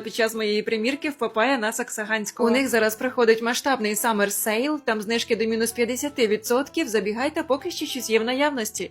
під час моєї примірки в Папая на Саксаганського. У них зараз проходить масштабний Summer Sale, там знижки до мінус 50%. Забігайте, поки ще щось є в наявності.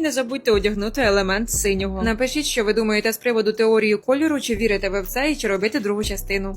не забудьте одягнути елемент синього. Напишіть, що ви думаєте з приводу теорії кольору, чи вірите ви в це і чи робити другу частину.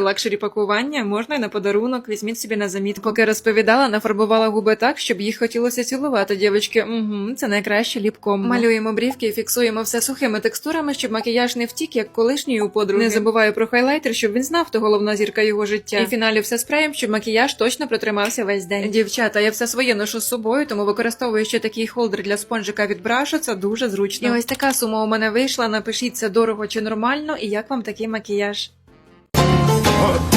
лакшері пакування. Можна й на подарунок. Візьміть собі на заміт. Поки розповідала, нафарбувала губи так, щоб їх хотілося цілувати. Дівчатки, угу, це найкраще ліпком. Малюємо брівки і фіксуємо все сухими текстурами, щоб макіяж не втік, як колишній у подруги. Не забуваю про хайлайтер, щоб він знав, хто головна зірка його життя. І в фіналі все спреєм, щоб макіяж точно протримався весь день. Дівчата, я все своє ношу з собою, тому використовую ще такий холдер для спонжика від брашу. Це дуже зручно. І ось така сума у мене вийшла. Напишіть це дорого чи нормально, і як вам такий макіяж. Oh.